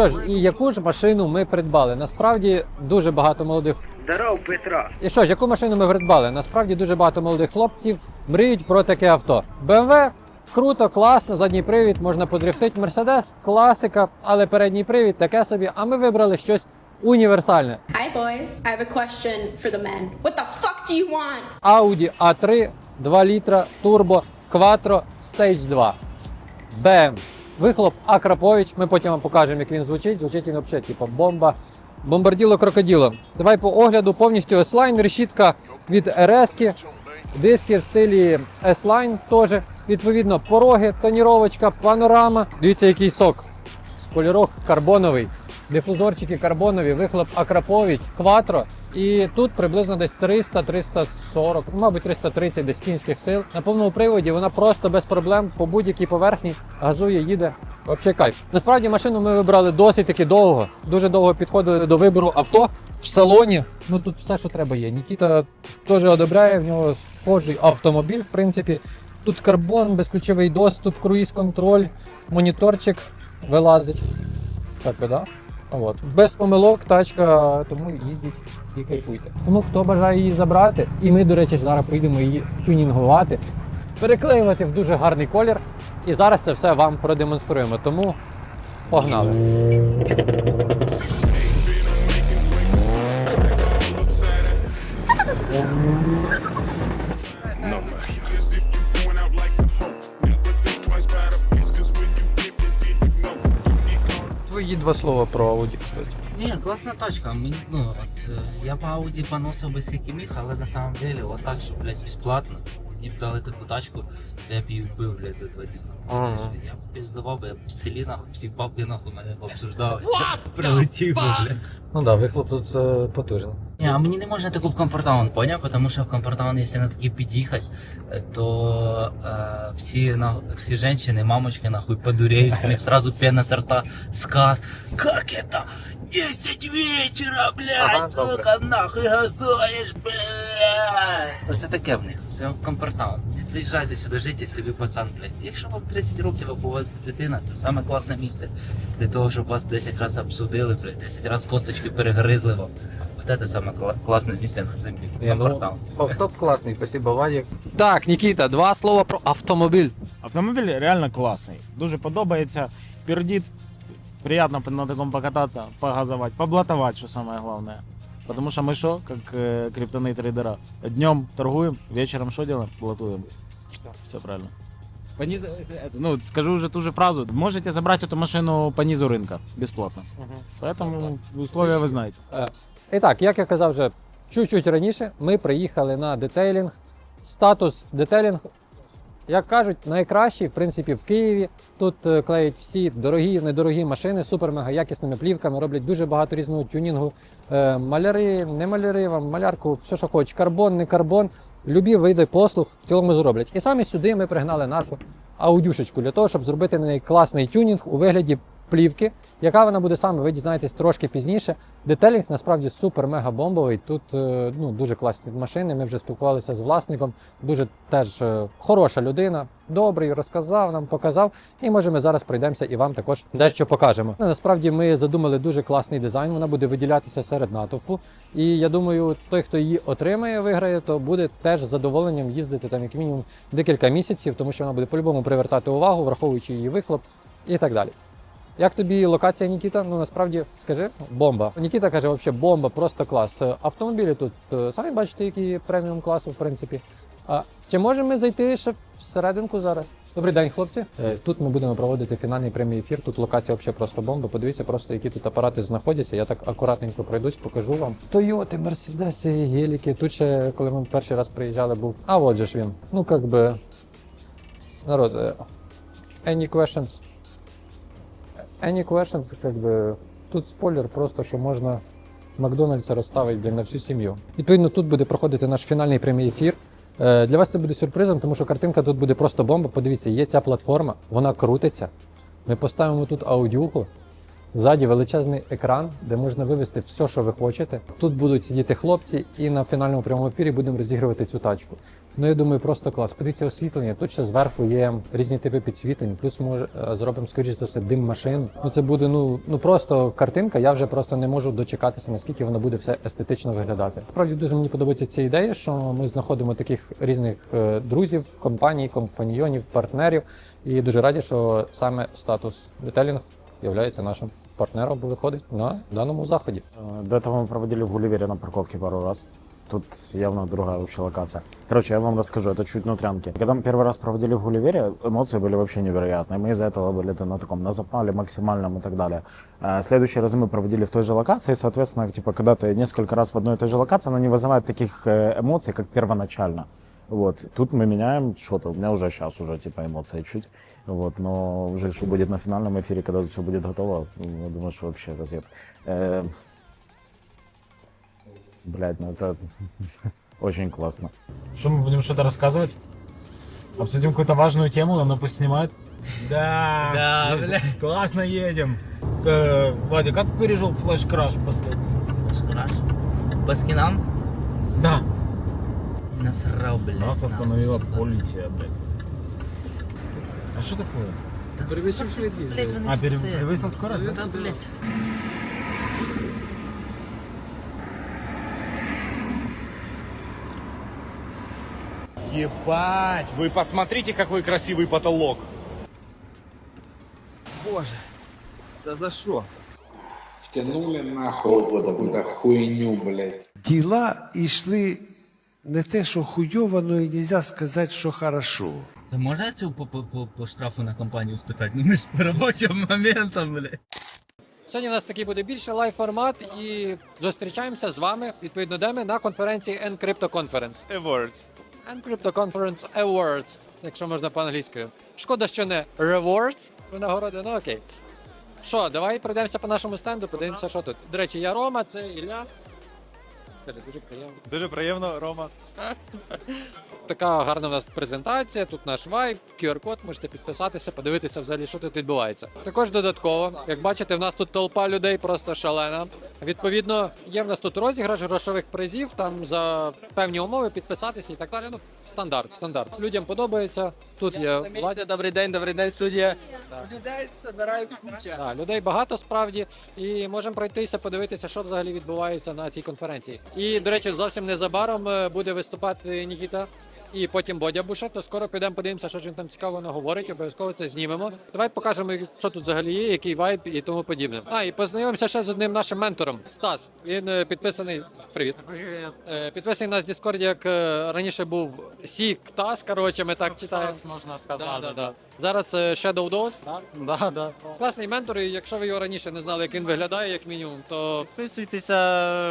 що ж, і яку ж машину ми придбали? Насправді дуже багато молодих. Здоров, Петра. І що ж, яку машину ми придбали? Насправді дуже багато молодих хлопців мріють про таке авто. BMW круто, класно, задній привід, можна подрифтити. Mercedes класика, але передній привід таке собі. А ми вибрали щось універсальне. Hi, boys. I have a question for the men. What the fuck do you want? Audi A3 2 літра турбо Quattro Stage 2. БМ. Вихлоп Акрапович. Ми потім вам покажемо, як він звучить. Звучить він взагалі, типу, бомба. Бомбарділо крокоділо. Давай по огляду повністю S-Line, решітка від RS, диски в стилі S-Line теж. Відповідно, пороги, тоніровочка, панорама. Дивіться, який сок. Спойлерок карбоновий. Дифузорчики карбонові, вихлоп Акрапович, Кватро. І тут приблизно десь 300-340, ну, мабуть 330 десь кінських сил. На повному приводі вона просто без проблем по будь-якій поверхні газує, їде. Взагалі кайф. Насправді машину ми вибрали досить таки довго. Дуже довго підходили до вибору авто в салоні. Ну тут все, що треба є. Нікіта теж одобряє, в нього схожий автомобіль, в принципі. Тут карбон, безключовий доступ, круїз-контроль, моніторчик вилазить. Так, да? От. Без помилок тачка, тому їздіть і кайфуйте. Тому хто бажає її забрати, і ми, до речі, зараз прийдемо її тюнінгувати, переклеювати в дуже гарний колір. І зараз це все вам продемонструємо. Тому погнали. Твої два слова про Audi, кстати. Не, класна тачка. Мені, ну, от, е, я по Ауді поносив би скільки міг, але на самом деле, от так, що, блядь, безплатно. Мені б дали таку тачку, то я б її вбив, блядь, за два дні. Ага. Я б піздував би, я б в селі, нахуй, всі бабки, нахуй, мене б обсуждали. Прилетів би, блядь. Ну так, да, вихлоп тут е, потужний. Ні, а мені не можна таку в комфортаун, поняв? Тому що в комфортаун, якщо на такі під'їхати, е, то е, всі, на, всі жінки, мамочки, нахуй, подуреють, у них сразу пена з рта, сказ. Как это? 10 вечора, блядь, Ага, сука, нахуй газуєш, блядь. Оце таке в них, це в комфортаун. Заїжджайте сюди жити, собі пацан, блядь. Якщо вам 30 років або у вас дитина, то саме класне місце для того, щоб вас 10 разів обсудили, блядь, 10 разів косточки перегризли вам. Вот это самое кла- классное место на земле. Ні, ну, Комфортаун. Автоп класний, спасибо, Вадик. Так, Нікіта, два слова про автомобіль. Автомобіль реально класний. Дуже подобається. Пердит. Приятно на такому покататися, погазовать, поблатовать, що самое главное. Потому что мы что, как э, криптоны трейдера, днем торгуем, вечером что делаем? Блатуем. Все правильно. По низу, это, ну, скажу уже ту же фразу. Можете забрать эту машину по низу рынка, бесплатно. Поэтому условия вы знаете. І так, як я казав вже чуть-чуть раніше, ми приїхали на детейлінг. Статус детейлінг, як кажуть, найкращий, в принципі, в Києві. Тут е, клеють всі дорогі, недорогі машини супер-мега якісними плівками, роблять дуже багато різного тюнінгу. Е, маляри, не маляри, вам малярку, все, що хочеш, карбон, не карбон. Любі види послуг в цілому зроблять. І саме сюди ми пригнали нашу аудюшечку для того, щоб зробити на неї класний тюнінг у вигляді плівки. Яка вона буде саме, ви дізнаєтесь трошки пізніше. Детелінг насправді супер-мега бомбовий. Тут е, ну, дуже класні машини. Ми вже спілкувалися з власником. Дуже теж е, хороша людина, добрий, розказав нам, показав. І може ми зараз пройдемося і вам також дещо покажемо. Ну, насправді ми задумали дуже класний дизайн. Вона буде виділятися серед натовпу. І я думаю, той, хто її отримає, виграє, то буде теж задоволенням їздити там як мінімум декілька місяців, тому що вона буде по-любому привертати увагу, враховуючи її вихлоп і так далі. Як тобі локація Нікіта? Ну насправді скажи, бомба. Нікіта каже, взагалі бомба, просто клас. Автомобілі тут е, самі бачите, які преміум класу, в принципі. А чи можемо ми зайти ще всерединку зараз? Добрий день, хлопці. Е, Тут ми будемо проводити фінальний прямий ефір. Тут локація взагалі просто бомба. Подивіться просто, які тут апарати знаходяться. Я так акуратненько пройдусь, покажу вам. Тойоти, мерседеси, геліки. Тут ще, коли ми перший раз приїжджали, був. А от же ж він. Ну, як би. Народ. е, Any questions? Any questions, как бы, тут спойлер просто, що можна Макдональдса розставити блін, на всю сім'ю. Відповідно, тут буде проходити наш фінальний прямий ефір. Е, Для вас це буде сюрпризом, тому що картинка тут буде просто бомба. Подивіться, є ця платформа, вона крутиться. Ми поставимо тут аудюху. Ззаді величезний екран, де можна вивести все, що ви хочете. Тут будуть сидіти хлопці, і на фінальному прямому ефірі будемо розігрувати цю тачку. Ну, я думаю, просто клас. Подивіться освітлення. Тут ще зверху є різні типи підсвітлень, плюс може е, зробимо, скоріш за все, дим машин. Ну це буде ну, ну просто картинка. Я вже просто не можу дочекатися, наскільки воно буде все естетично виглядати. Справді дуже мені подобається ця ідея, що ми знаходимо таких різних е, друзів, компаній, компаньйонів, партнерів. І дуже раді, що саме статус детелінг є нашим партнером, бо виходить на даному заході. Э, До этого мы проводили в Гулливере на парковке пару раз. Тут явно другая вообще локация. Короче, я вам расскажу, это чуть внутрянки. Когда мы первый раз проводили в Гулливере, эмоции были вообще невероятные. Мы из-за этого были на таком, на запале максимальном и так далее. Э, Следующие разы мы проводили в той же локации, соответственно, типа, когда ты несколько раз в одной и той же локации, она не вызывает таких э, эмоций, как первоначально. Вот. Тут мы меняем что-то. У меня уже сейчас уже типа эмоции чуть. Вот. Но уже что будет на финальном эфире, когда все будет готово, я думаю, что вообще разъеб. Э, Блять, ну это очень классно. Что мы будем что-то рассказывать? Обсудим какую-то важную тему, она пусть снимает. Да, Да, бля. классно едем. Э, Вадя, как пережил флеш-краш последний? Шкураж? По скинам? Да. Насрал, блядь. Нас остановила полиция, блядь. А что такое? Блядь, вони А, пере- чистые. превысил скорость, да? Да, блядь. Ебать! Вы посмотрите, какой красивый потолок. Боже, да за что? Тянули нахуй какую-то хуйню, блядь. Діла йшли не те, що хуйово, но і нельзя сказати, що хорошо. Це можна цю по, по, по, по штрафу на компанію списати? Ну ми ж по робочим моментам, блядь. Сьогодні у нас такий буде більше лайв формат, і зустрічаємося з вами відповідно де ми на конференції Encrypto Conference. Awards. Encrypto Conference Awards, якщо можна по-англійською. Шкода, що не Rewards, нагороди, ну окей. Що, давай пройдемося по нашому стенду, подивимося, що тут. До речі, я Рома, це Ілля. Скажи, дуже приємно. Дуже приємно, Рома. Така гарна у нас презентація, тут наш вайб, QR-код, можете підписатися, подивитися взагалі, що тут відбувається. Також додатково, як бачите, в нас тут толпа людей просто шалена. Відповідно, є в нас тут розіграш грошових призів, там за певні умови підписатися і так далі. Ну, стандарт, стандарт. Людям подобається. Тут є Владя. Добрий день, добрий день, студія. Людей збираю куча. Да, людей багато справді, і можемо пройтися, подивитися, що взагалі відбувається на цій конференції. І до речі, зовсім незабаром е, буде виступати Нікіта. І потім Бодя Буше, то скоро підемо подивимося, що ж він там цікаво наговорить, обов'язково це знімемо. Давай покажемо, що тут взагалі є, який вайб і тому подібне. А, і познайомимося ще з одним нашим ментором Стас. Він е, підписаний. Привіт. Е, Підписаний на Discord, як раніше був Сік Тас. Коротше, ми так читаємо. можна Да, да, да. Зараз е, Shadow Dose. Да, да. Класний ментор, і якщо ви його раніше не знали, як він виглядає, як мінімум, то Підписуйтеся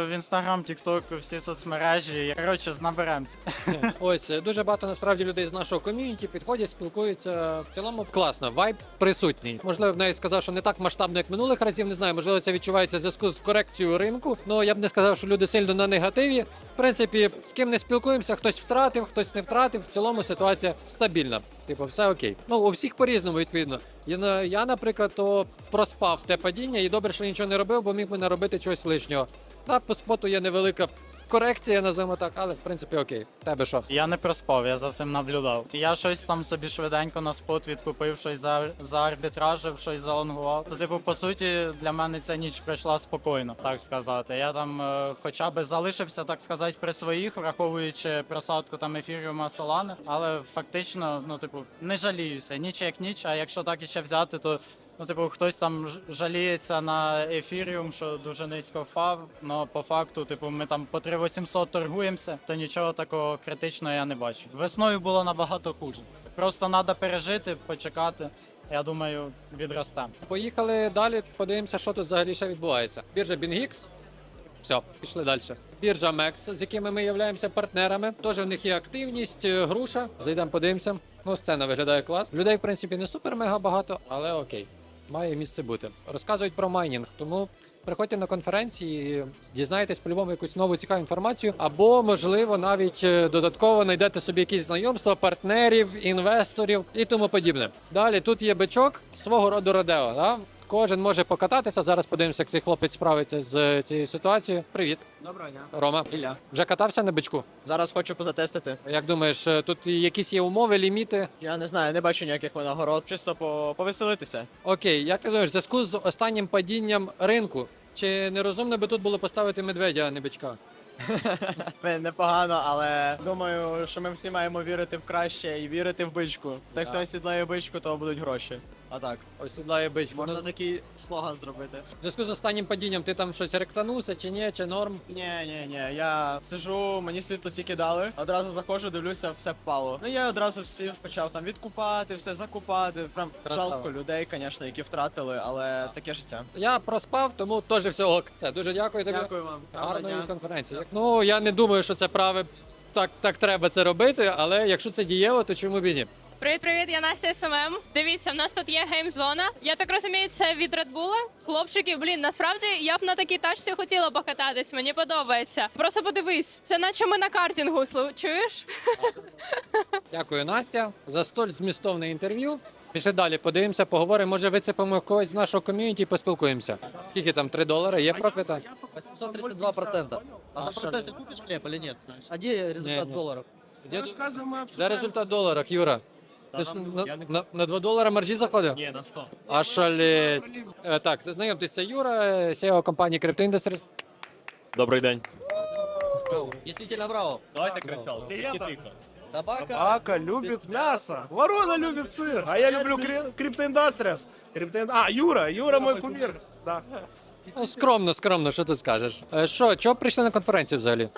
в інстаграм, тікток, всі соцмережі. Коротше, наберемося. ось е, дуже багато насправді людей з нашого ком'юніті підходять, спілкуються. В цілому класно, вайб присутній. Можливо, б навіть сказав, що не так масштабно, як минулих разів. Не знаю, можливо, це відчувається в зв'язку з корекцією ринку. Ну я б не сказав, що люди сильно на негативі. В принципі, з ким не спілкуємося, хтось втратив, хтось не втратив. В цілому ситуація стабільна. Типу, все окей. Ну у всіх по-різному, відповідно. Я, я, наприклад, то проспав те падіння, і добре, що нічого не робив, бо міг би наробити чогось лишнього. Так, по споту є невелика корекція, називаємо так, але в принципі окей. Тебе що? Я не проспав, я за всім наблюдав. Я щось там собі швиденько на спот відкупив, щось за, за арбітражив, щось залонгував. То, типу, по суті, для мене ця ніч пройшла спокійно, так сказати. Я там е, хоча б залишився, так сказати, при своїх, враховуючи просадку там ефіріума Солани, але фактично, ну, типу, не жаліюся. Ніч як ніч, а якщо так іще взяти, то. Ну, типу, хтось там жаліється на ефіріум, що дуже низько впав. Ну по факту, типу, ми там по 3800 торгуємося, то нічого такого критичного я не бачу. Весною було набагато хуже. Просто треба пережити, почекати. Я думаю, відросте. Поїхали далі, подивимося, що тут взагалі ще відбувається. Біржа BingX. Все, пішли далі. Біржа MEX, з якими ми являємося партнерами. Теж в них є активність, е, груша. Зайдемо, подивимося. Ну, сцена виглядає клас. Людей, в принципі, не супер-мега багато, але окей. Має місце бути. Розказують про майнінг, тому. Приходьте на конференції, дізнаєтесь по-любому якусь нову цікаву інформацію, або, можливо, навіть е, додатково знайдете собі якісь знайомства, партнерів, інвесторів і тому подібне. Далі тут є бичок свого роду Родео. Да? Кожен може покататися. Зараз подивимося, як цей хлопець справиться з цією ситуацією. Привіт, Доброго дня. Рома. Ілля. Вже катався на бичку? Зараз хочу позатестити. Як думаєш, е, тут якісь є умови, ліміти? Я не знаю, не бачу ніяких винагород. Чисто по повеселитися. Окей, як ти думаєш, в зв'язку з останнім падінням ринку, чи нерозумно би тут було поставити медведя, а не бичка? Непогано, але думаю, що ми всі маємо вірити в краще і вірити в бичку. Та хто сідлає бичку, то будуть гроші. А так. Осідлає бич. Можна Ну, такий слоган зробити. В зв'язку з останнім падінням ти там щось ректанувся чи ні, чи норм? Ні, ні, ні. Я сижу, мені світло тільки дали. Одразу заходжу, дивлюся, все впало. Ну я одразу всі почав там відкупати, все закупати. Прям Красава. жалко людей, звісно, які втратили, але таке життя. Я проспав, тому теж все ок. Це дуже дякую тобі. Дякую вам. Гарного Гарної дня. конференції. Ну я не думаю, що це праве. Так, так треба це робити, але якщо це дієво, то чому б і ні? Привіт, привіт, я Настя СММ. Дивіться, в нас тут є геймзона. Я так розумію, це від Red Bull. Хлопчики, блін, насправді я б на такій тачці хотіла покататись. Мені подобається. Просто подивись, це наче ми на картингу чуєш? Дякую, Настя, за столь змістовне інтерв'ю. Пішли далі, подивимося, поговоримо. Може, вицепимо когось з нашого ком'юніті і поспілкуємося. Скільки там 3 долари? Є профіта? 832%. А за А проценты купишь хлеб или нет? А где результат Не-не. Де, де результат доларах, Юра? Ти ж на, на, на 2 долара маржі заходив? Не, на 100. А шалеть. Е, Так, знайомтесь, це Юра, е, CEO компанії Crypto Industries. Добрий день. Действительно браво. Давайте кричал. Тихо, тихо. Собака. Собака любит мясо, ворона любит сыр, а я люблю криптоиндастриас. А, Юра, Юра мой кумир. Да. Ну, скромно, скромно, що ти скажеш. Е, Що, чого прийшли на конференцію взагалі?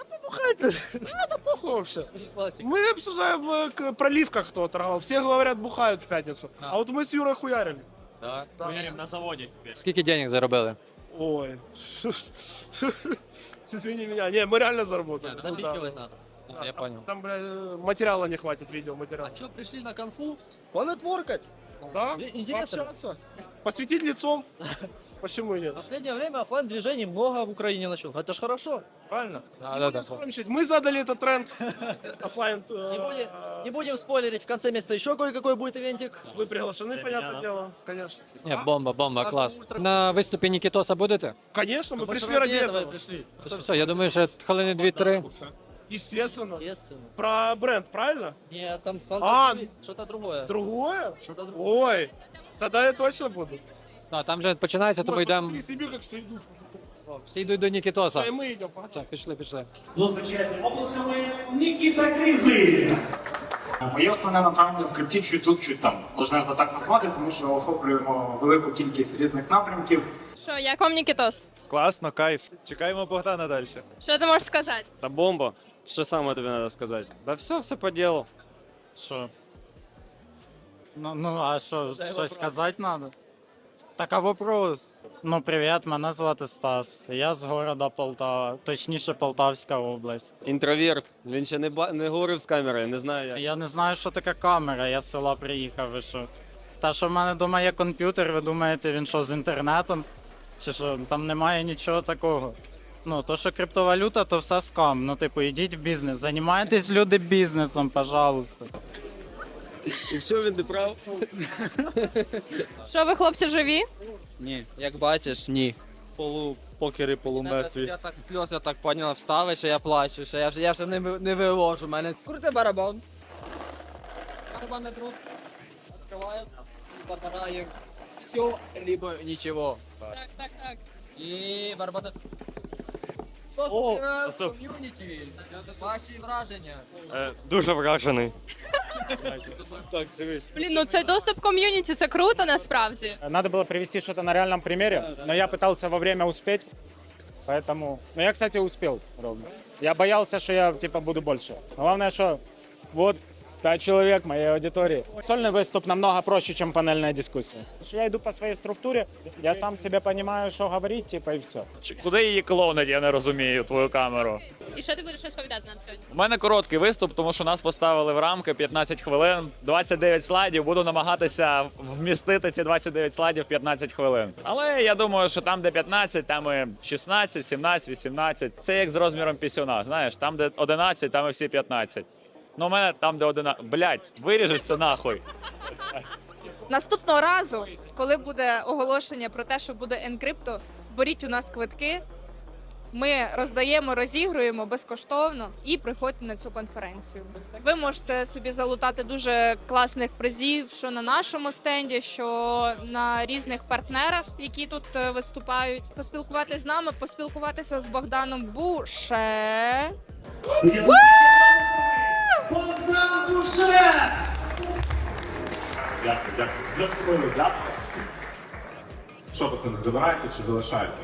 Похуй вообще. Классик. Мы обсуждаем э, проливках, кто торговал. Все говорят, бухают в пятницу. А вот мы с Юрой хуярили. Так. Хуярим на заводе. Скільки денег заробили? Ой. Извини меня. Не, мы реально заработали. Ну, да. Запихивать надо. Да, Я там- понял. Там, бля, материала не хватит, видеоматериала. А что, пришли на конфу? Понетворкать. Да? Э, интересно. Пообщаться. Посветить лицом. Почему и В нет? последнее время оффлайн движений много в Украине начал. Это ж хорошо. Правильно? Да, да, да. Скромничать. Мы задали этот тренд. Оффлайн. Не э, будем, не будем спойлерить, в конце месяца еще кое-какой будет ивентик. Вы приглашены, понятное дело. Конечно. Ні, бомба, бомба, Аж клас. ультра- На виступі Нікітоса будете? Конечно, мы Ну, пришли ради ради этого и этого. пришли. То все, я думаю, що хвилини дві-три. Естественно. Естественно. Про бренд, правильно? Нет, там А. Что-то другое. Другое? Что-то другое. Ой, тогда я точно буду. А, там вже починається, тому Ой, йдемо. посмотри себе, как все идут. Всі йдуть до Нікітоса. А и мы идем. Все, пішли, пішли. Нікіта Крізий. Моє основне направлення в крипті чуть тут, чуть там. Можна його так назвати, тому що охоплюємо велику кількість різних напрямків. Що, як вам Нікітос? Класно, кайф. Чекаємо Богдана далі. Що ти можеш сказати? Та бомба. Що саме тобі треба сказати? Да все, все по ділу. Що? Ну, ну а що, щось сказати треба? Так, а вопрос. Ну, привіт, мене звати Стас. Я з города Полтава, точніше Полтавська область. Інтроверт. Він ще не, ба- не говорив з камерою, не знаю як. Я не знаю, що таке камера, я з села приїхав, ви що. Та, що в мене вдома є комп'ютер, ви думаєте, він що з інтернетом? Чи що, там немає нічого такого. Ну, то, що криптовалюта, то все скам. Ну, типу, йдіть в бізнес, займайтесь люди бізнесом, пожалуйста. І в чому він не прав? Що ви, хлопці, живі? Ні, як бачиш, ні. Полу покери, полумертві. Я так сльоз, я так поняла, вставить, що я плачу, що я вже, я вже не, ви- не виложу. Мене крути барабан. Барабан на друг. Открываю. Забираю. Все, либо ничего. Так, так, так. І барабан. О, ком'юніті. Ваші враження. дуже вражений. так, дивись. Блін, ну цей доступ ком'юніті, це круто насправді. Надо было привести что-то на реальном примере, но я пытался во время успеть, поэтому... Ну, я, кстати, успел ровно. Я боялся, что я, типа, буду больше. Но главное, что вот пять человек моей аудитории. Сольный выступ намного проще, чем панельная дискуссия. Я иду по своей структуре, я сам себе понимаю, что говорить, типа, и все. Куди її клонить, я не розумію, твою камеру. І що ти будеш розповідати нам сьогодні? У мене короткий виступ, тому що нас поставили в рамки 15 хвилин, 29 слайдів. Буду намагатися вмістити ці 29 слайдів в 15 хвилин. Але я думаю, що там, де 15, там і 16, 17, 18. Це як з розміром пісюна. Знаєш, там, де 11, там і всі 15. Ну, у мене там, де 11. Блять, виріжеш це нахуй. Наступного разу, коли буде оголошення про те, що буде енкрипто, беріть у нас квитки. Ми роздаємо, розігруємо безкоштовно і приходьте на цю конференцію. Ви можете собі залутати дуже класних призів, що на нашому стенді, що на різних партнерах, які тут е, виступають. Поспілкуватися з нами, поспілкуватися з Богданом Буше. Дякую, дякую. Вже втомились, да? Що пацани, забираєте чи залишаєте?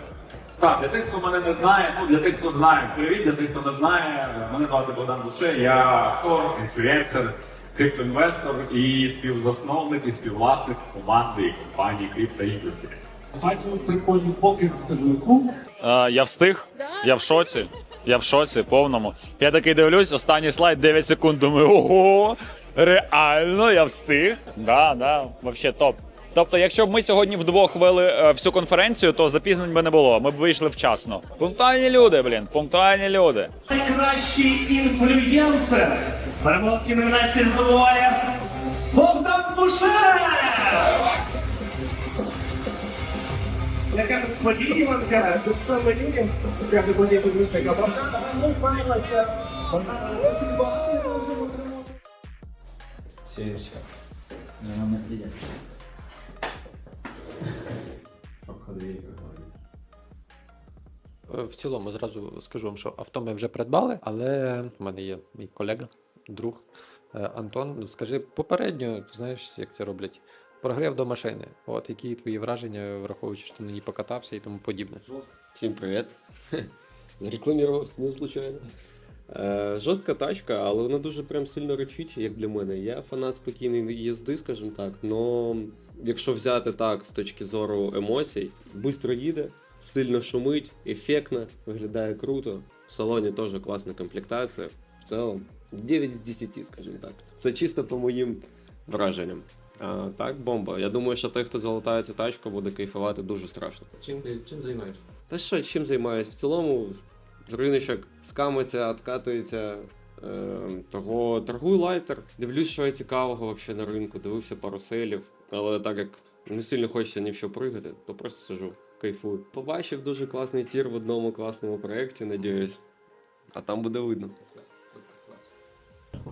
Так, для тих, хто мене не знає, ну для тих, хто знає, привіт, для тих, хто не знає, мене звати Богдан Душе, я актор, інфлюенсер, криптоінвестор і співзасновник і співвласник команди і компанії Crypto Industries. Бачу прикольний покер з. Е, я встиг, я в шоці. Я в шоці повному. Я такий дивлюсь, останній слайд 9 секунд. Думаю, ого, реально, я встиг. Да, да, вообще топ. Тобто, якщо б ми сьогодні вдвох вели е, всю конференцію, то запізнень би не було. Ми б вийшли вчасно. Пунктуальні люди, блін, пунктуальні люди. Найкращий інфлюєнсер. Переможці номінації здобуває Богдан Буше! Яка несподіванка, це все мені. Скажи, мені підвисника Богдана, ну досить багато можемо отримати. Щирочка. За нами слідять. Е, В цілому зразу скажу вам, що авто ми вже придбали, але в мене є мій колега, друг е, Антон. Ну скажи попередньо, знаєш, як це роблять? Прогрев до машини. От які твої враження, враховуючи, що ти на ній покатався і тому подібне. Всім привіт. Зарекламувався не случайно. Е, жорстка тачка, але вона дуже прям сильно речить, як для мене. Я фанат спокійної їзди, скажімо так. Но якщо взяти так з точки зору емоцій, швидко їде, сильно шумить, ефектно, виглядає круто. В салоні теж класна комплектація. В цілому 9 з 10, скажімо так. Це чисто по моїм враженням. А, так, бомба. Я думаю, що той, хто залутає цю тачку, буде кайфувати дуже страшно. Чим ти чим займаєшся? Та що, чим займаюсь? В цілому риночок скамиться, откатується. Е, того торгую лайтер. Дивлюсь, що є цікавого взагалі на ринку. Дивився пару селів, але так як не сильно хочеться ні в що пригати, то просто сижу, кайфую. Побачив дуже класний тір в одному класному проєкті, надіюсь. А там буде видно.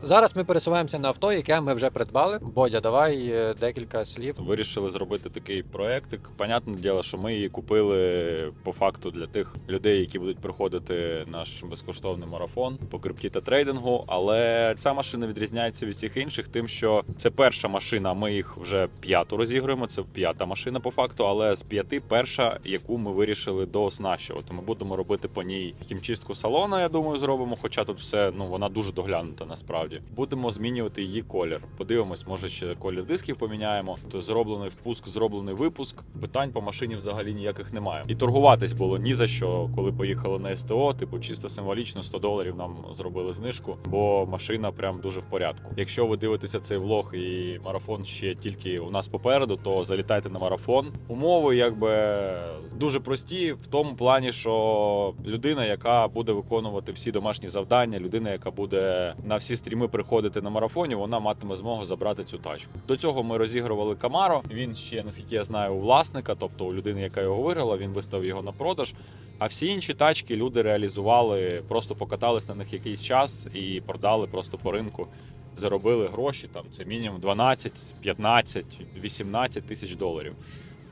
Зараз ми пересуваємося на авто, яке ми вже придбали. Бодя, давай е, декілька слів. Вирішили зробити такий проектик. Понятне діло, що ми її купили по факту для тих людей, які будуть проходити наш безкоштовний марафон по крипті та трейдингу. Але ця машина відрізняється від всіх інших, тим, що це перша машина. Ми їх вже п'яту розігруємо. Це п'ята машина по факту, але з п'яти перша, яку ми вирішили дооснащувати. Ми будемо робити по ній хімчистку салона. Я думаю, зробимо. Хоча тут все ну вона дуже доглянута насправді. Будемо змінювати її колір. Подивимось, може ще колір дисків поміняємо. То зроблений впуск, зроблений випуск. Питань по машині взагалі ніяких немає. І торгуватись було ні за що, коли поїхали на СТО. Типу, чисто символічно 100 доларів нам зробили знижку, бо машина прям дуже в порядку. Якщо ви дивитеся цей влог і марафон ще тільки у нас попереду, то залітайте на марафон. Умови якби дуже прості в тому плані, що людина, яка буде виконувати всі домашні завдання, людина, яка буде на всі стріми приходити на марафоні, вона матиме змогу забрати цю тачку. До цього ми розігрували Камаро. Він ще, наскільки я знаю, у власника, тобто у людини, яка його виграла, він виставив його на продаж. А всі інші тачки люди реалізували, просто покатались на них якийсь час і продали просто по ринку. Заробили гроші там це мінімум 12, 15, 18 тисяч доларів.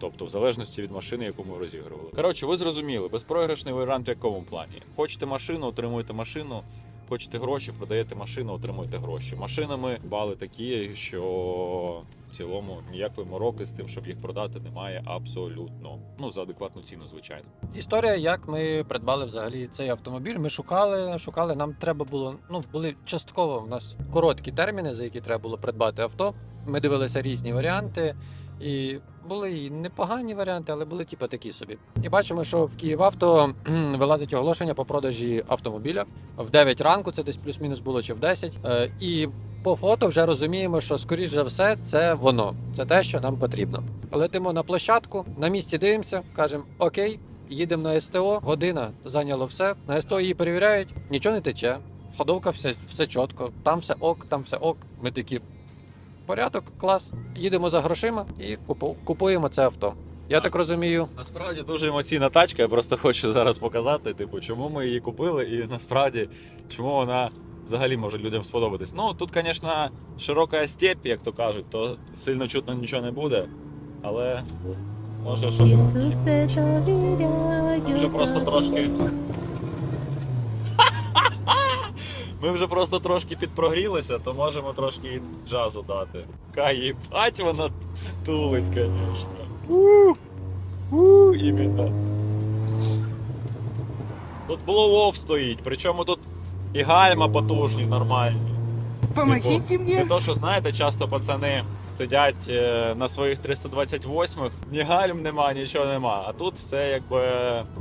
Тобто, в залежності від машини, яку ми розігрували. Коротше, ви зрозуміли, безпрограшний варіант в якому плані? Хочете машину, отримуєте машину. Хочете гроші, продаєте машину, отримуєте гроші. Машинами бали такі, що в цілому ніякої мороки з тим, щоб їх продати, немає абсолютно. Ну за адекватну ціну, звичайно. Історія, як ми придбали взагалі цей автомобіль. Ми шукали, шукали. Нам треба було. Ну були частково в нас короткі терміни, за які треба було придбати авто. Ми дивилися різні варіанти, і були і непогані варіанти, але були типу такі собі. І бачимо, що в Київавто вилазить оголошення по продажі автомобіля в 9 ранку. Це десь плюс-мінус було чи в 10. Е, І по фото вже розуміємо, що скоріш за все це воно, це те, що нам потрібно. Летимо на площадку, на місці дивимося, кажемо окей, їдемо на СТО. Година зайняло все. На СТО її перевіряють, нічого не тече. Ходовка все, все чітко, там все ок, там все ок. Ми такі. Порядок, клас. Їдемо за грошима і купуємо це авто. Я так розумію, Насправді дуже емоційна тачка. Я просто хочу зараз показати, типу, чому ми її купили, і насправді чому вона взагалі може людям сподобатись. Ну тут, звісно, широка степь, як то кажуть, то сильно чутно нічого не буде. Але може що. Вже просто трошки. Ми вже просто трошки підпрогрілися, то можемо трошки джазу дати. Кай, їбать вона тулить, звісно. Іменно. Тут блоу-офф стоїть, причому тут і гальма потужні, нормальні. Помогите Типу, мне. Не то, що знаєте, часто пацани сидять е, на своїх 328-х, ні гальм нема, нічого нема. А тут все якби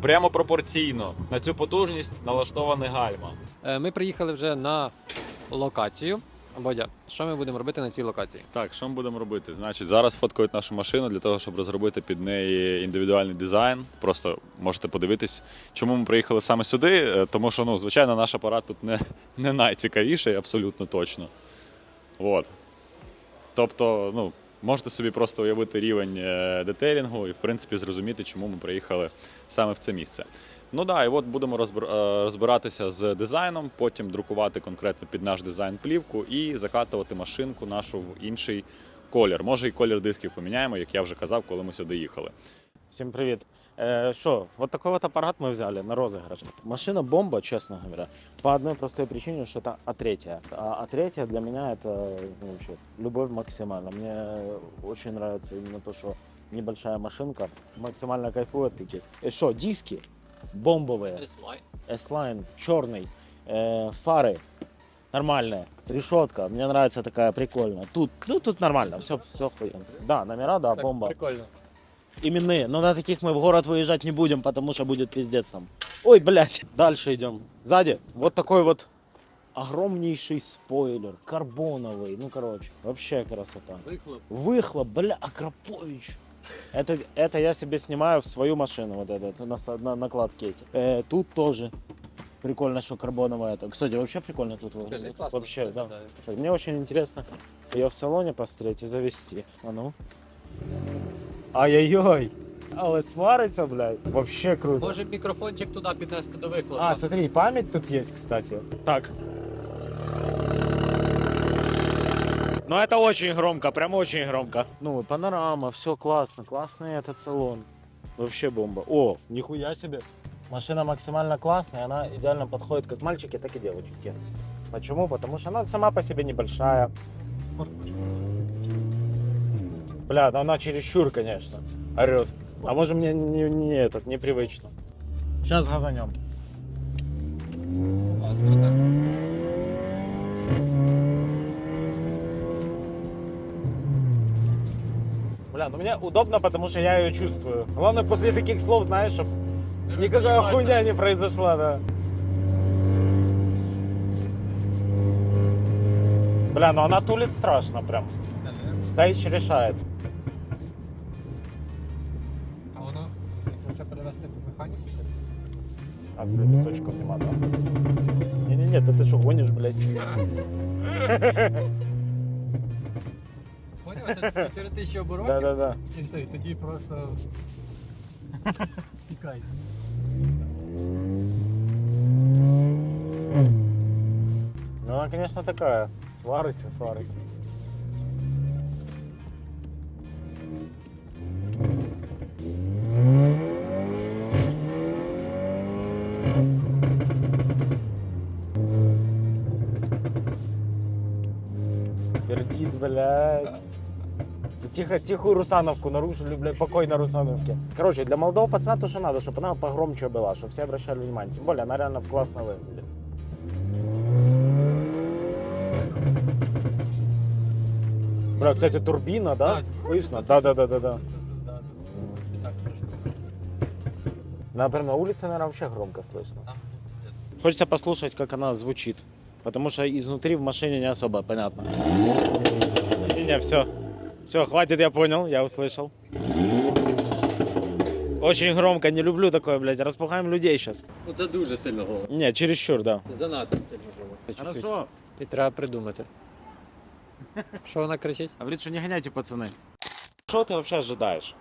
прямо пропорційно. На цю потужність налаштований гальма. Е, ми приїхали вже на локацію. Бодя, що ми будемо робити на цій локації? Так, що ми будемо робити? Значить, зараз фоткають нашу машину для того, щоб розробити під неї індивідуальний дизайн. Просто можете подивитись, чому ми приїхали саме сюди. Е, Тому що, ну, звичайно, наш апарат тут не, не найцікавіший, абсолютно точно. От. Тобто, ну, можете собі просто уявити рівень е, детейлінгу і, в принципі, зрозуміти, чому ми приїхали саме в це місце. Ну да, і от будемо розбир- е, розбиратися з дизайном, потім друкувати конкретно під наш дизайн плівку і закатувати машинку нашу в інший колір. Може, і колір дисків поміняємо, як я вже казав, коли ми сюди їхали. Всем привет. Э, Что, вот такой вот аппарат мы взяли на розыгрыш. Машина бомба, честно говоря, по одной простой причине, что это А3. А А3 для меня это ну, вообще любовь максимальна. Мне очень нравится именно то, что небольшая машинка, максимально кайфую от таких. И что, диски бомбовые, S-Line, черный, э, фары нормальные, решетка, мне нравится такая прикольная. Тут, ну тут нормально, все, все охуенно. Да, номера, да, бомба. Прикольно. Именные, но на таких мы в город выезжать не будем, потому что будет пиздец там. Ой, блядь. Дальше идем. Сзади вот такой вот огромнейший спойлер, карбоновый, ну короче, вообще красота. Вихлоп. Выхлоп, бля, Акропович. Это, это я себе снимаю в свою машину, вот этот, на, с- на накладке эти. Э, тут тоже прикольно, что карбоновая это. Кстати, вообще прикольно тут выглядит. классно. Вообще, да. Да. Так, Мне очень интересно ее в салоне посмотреть и завести. А ну. Ай-яй-яй. Але свариться, блядь. Вообще круто. Може мікрофончик туди піднести до вихлопу. А, смотри, память тут есть, кстати. Так. Ну это очень громко, прям очень громко. Ну, панорама, все классно, классный этот салон. Вообще бомба. О, нихуя себе. Машина максимально классная, она идеально подходит как мальчики, так и девочки. Почему? Потому что она сама по себе небольшая. Бля, ну она чересчур, конечно, орет. А может мне не, не этот, непривычно. Сейчас газанем. Бля, ну мне удобно, потому что я ее чувствую. Главное, после таких слов, знаешь, чтобы никакая хуйня не произошла, да. Бля, ну она тулит страшно прям. Стоич решает. А воно, якщо перевести по механіку, А, бля, нема, да? Не-не-не, да ты что, гонишь, блядь? Поняв, це 4 тисячі оборотів, Да-да-да. і все, і тоді просто тікай. Ну, она, конечно, такая. Сварится, сварится. Тихо, тихую Русановку нарушили, блядь, покой на Русановке. Короче, для молодого пацана то, что надо, чтобы она погромче была, чтобы все обращали внимание. Тем более, она реально классно выглядит. Бля, кстати, турбина, да? Слышно? Да, да, да, да, да. Например, на улице, наверное, вообще громко слышно. Хочется послушать, как она звучит. Потому что изнутри в машине не особо понятно. Не-не, все. Все, хватит, я понял, я услышал. Очень громко, не люблю такое, блядь. Распугаем людей сейчас. Ну це дуже сильно голову. Не, чересчур, да. Занадто сильно було. Хорошо. І треба придумати. Що вона кричить? Говорит, что не гоняйте, пацаны. Что ты вообще ожидаешь?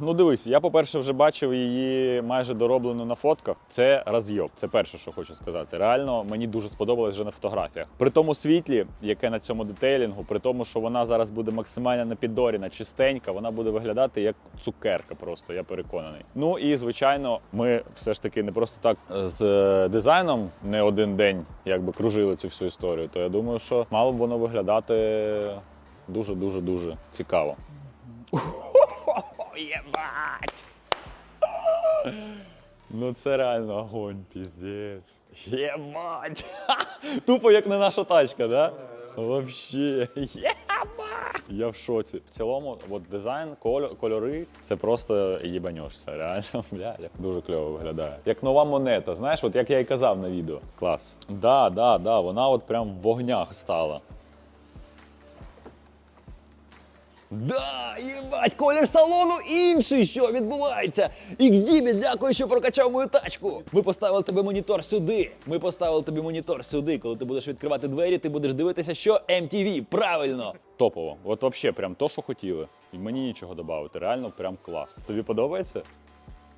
Ну дивись, я, по-перше, вже бачив її майже дороблену на фотках. Це розйоб. Це перше, що хочу сказати. Реально мені дуже сподобалось вже на фотографіях. При тому світлі, яке на цьому детейлінгу, при тому, що вона зараз буде максимально напідоріна, чистенька, вона буде виглядати як цукерка. Просто я переконаний. Ну і звичайно, ми все ж таки не просто так з е, дизайном не один день якби кружили цю всю історію. То я думаю, що мало б воно виглядати дуже, дуже, дуже цікаво. Єбать! Ну це реально огонь, піздець. Єбать! Тупо як не наша тачка, да? Вообще. Єбать! Я в шоці. В цілому, от дизайн, кольор, кольори це просто їбанешся. Реально, бля, дуже кльово виглядає. Як нова монета, знаєш, от як я і казав на відео. Клас. Да, да, да, вона от прям в вогнях стала. Да, їбать, колір салону інший, що відбувається. Ікзібі, дякую, що прокачав мою тачку. Ми поставили тебе монітор сюди. Ми поставили тобі монітор сюди. Коли ти будеш відкривати двері, ти будеш дивитися, що MTV. Правильно. Топово. От взагалі, прям то, що хотіли. І мені нічого додати. Реально, прям клас. Тобі подобається?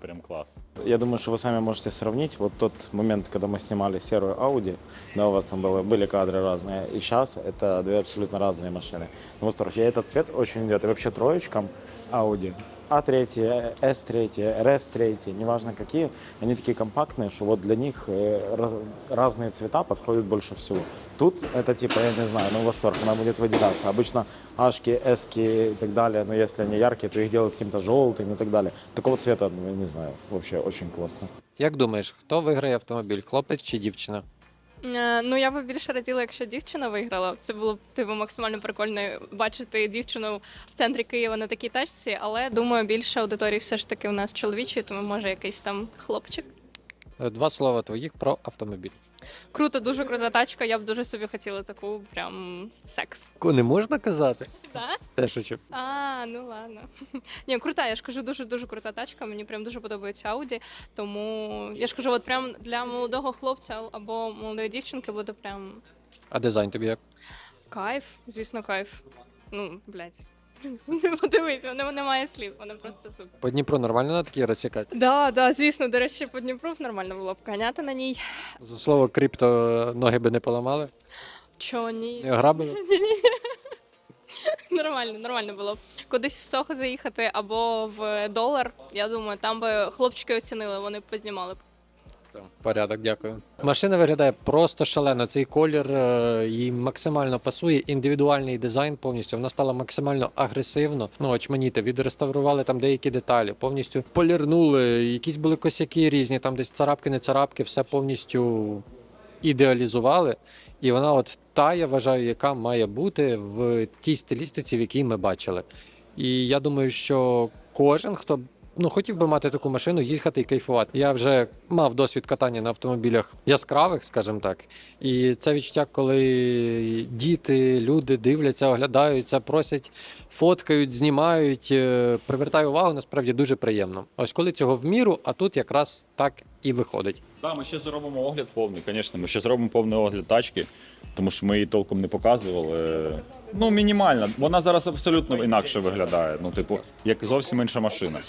Прям клас. Я думаю, что вы сами можете сравнить. Вот тот момент, когда мы снимали серую Audi, да, у вас там было, были кадры разные, и сейчас это две абсолютно разные машины. Ну, восторг. Я этот цвет очень идет. И вообще троечкам Audi. А3, S3, RS3, неважно какие, они такие компактные, что вот для них э, раз- разные цвета подходят больше всего. Тут это типа, я не знаю, ну восторг, она будет выделяться. Обычно Ашки, Эски и так далее, но если они яркие, то их делают каким-то желтым и так далее. Такого цвета, ну, я не знаю, вообще очень классно. Як думаєш, хто виграє автомобіль, хлопець чи дівчина? Е, Ну, я би більше раділа, якщо дівчина виграла. Це було б типу, максимально прикольно бачити дівчину в центрі Києва на такій тачці, але думаю, більше аудиторії все ж таки у нас чоловічі, тому може якийсь там хлопчик. Е, Два слова твоїх про автомобіль. Круто, дуже крута тачка. Я б дуже собі хотіла таку прям секс. Ку не можна казати? Да? Те шучу. А, ну ладно. Ні, крута, я ж кажу, дуже дуже крута тачка. Мені прям дуже подобається Ауді. Тому я ж кажу, от прям для молодого хлопця або молодої дівчинки буде прям А дизайн тобі як? кайф, звісно, кайф. Ну, блядь. Подивись, воно немає слів, воно просто супер. По Дніпру нормально на такій розсікати? Да, да, звісно, до речі, по Дніпру нормально було б ганяти на ній. За слово крипто ноги би не поламали, Чого ні? не ограбили. Нормально, нормально було б. Кудись в Сохо заїхати або в долар. Я думаю, там би хлопчики оцінили, вони б познімали б. Порядок, дякую. Машина виглядає просто шалено. Цей колір е, їй максимально пасує. Індивідуальний дизайн повністю. Вона стала максимально агресивно. Ну, очманіти, відреставрували там деякі деталі, повністю полірнули. Якісь були косяки різні, там десь царапки, не царапки, все повністю ідеалізували. І вона от та, я вважаю, яка має бути в тій стилістиці, в якій ми бачили. І я думаю, що кожен, хто ну, хотів би мати таку машину, їхати і кайфувати. Я вже мав досвід катання на автомобілях яскравих, скажімо так. І це відчуття, коли діти, люди дивляться, оглядаються, просять, фоткають, знімають, е, привертає увагу, насправді дуже приємно. Ось коли цього в міру, а тут якраз так і виходить. Так, ми ще зробимо огляд повний, звісно. Ми ще зробимо повний огляд тачки, тому що ми її толком не показували. Ну, мінімально. Вона зараз абсолютно інакше виглядає. Ну, типу, як зовсім інша машина.